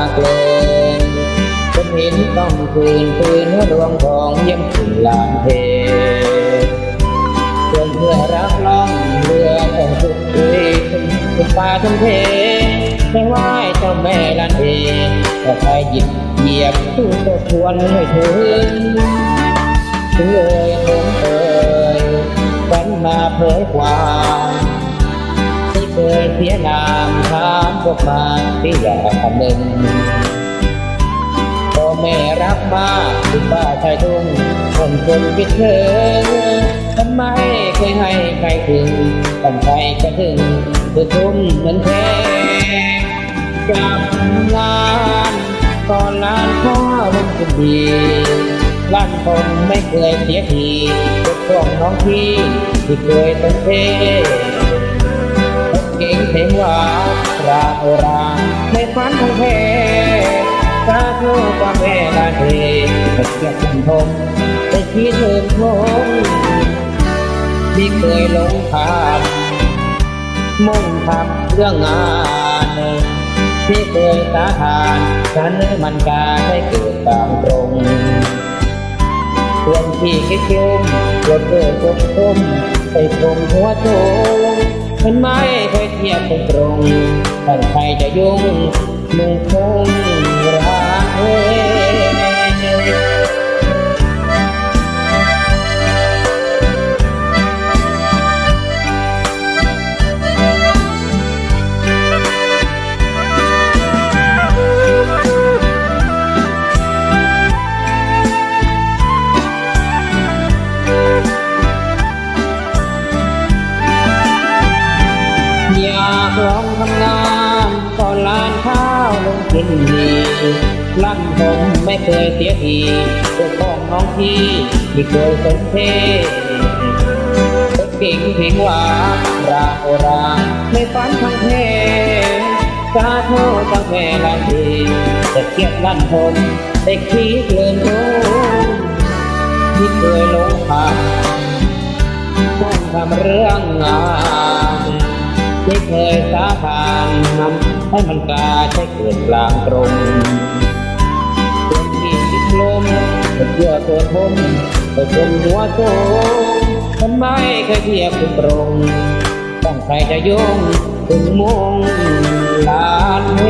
ากลยคนเห็นต้องคืนคืนรวงทองยี่ยมขึ้นลานเพเพื่อนเพื่อรักล่องเรือต้องสุดคุยคุณป่าทุ่มเทไม่ไหวเจ้าแม่ลันเอแต่ใครหยิบเหยียบทุกตัวควรให้ถึงถึงเลย ยเสียนามถามพวกมาที่อยากคำนึงพ่อแม่รักมากคุณป้าชายทุ่งคนคนคิดถึงทำไมเคยให้ใครถึงต้งใครจะถึงคือทุ่มเหมือนเทกลับงานตอนลานข้าวลงทุนดีลั่นคนไม่เคยเสียทีทุกช่วงน้องพี่ที่เคยต้องเท เพลงหวานราโอราไม่ฝันของเพสาธุกว่าแม่ลาเทไม่เกียดกันทมไม่คิดถึงทงที่เคยหลงทางมุ่งทำเรื่องงานที่เคยสาทานฉันมันการให้เกิดตามตรงส่วนที่คิดชุมปวดเกิดปวดทุ่มไปตรงหัวโจ งมันไม่เคยเทียบตรงตรงใครจะยุ่งมึงคง ยินดีลั่นผมไม่เคยเสียทีเจ้าของน้องพี่ที่เคยสนเทเก่งเพลงหวานราโอราไม่ฝันทางเพลงสาธุจังแม่ลานดีจะเกียดลั่นผมได้คิดเลื่อนรู้ที่เคยลงทางต้องทำเรื่องงานที่เคยสาทานนำ ให้มันกาใช้เกิดกลางตรงคนที่คิดลมเพื่อตัวทมไปจนหัวโจมันไมเคยเทียบคุณตรงต้องใครจะยงคุณมงลานเว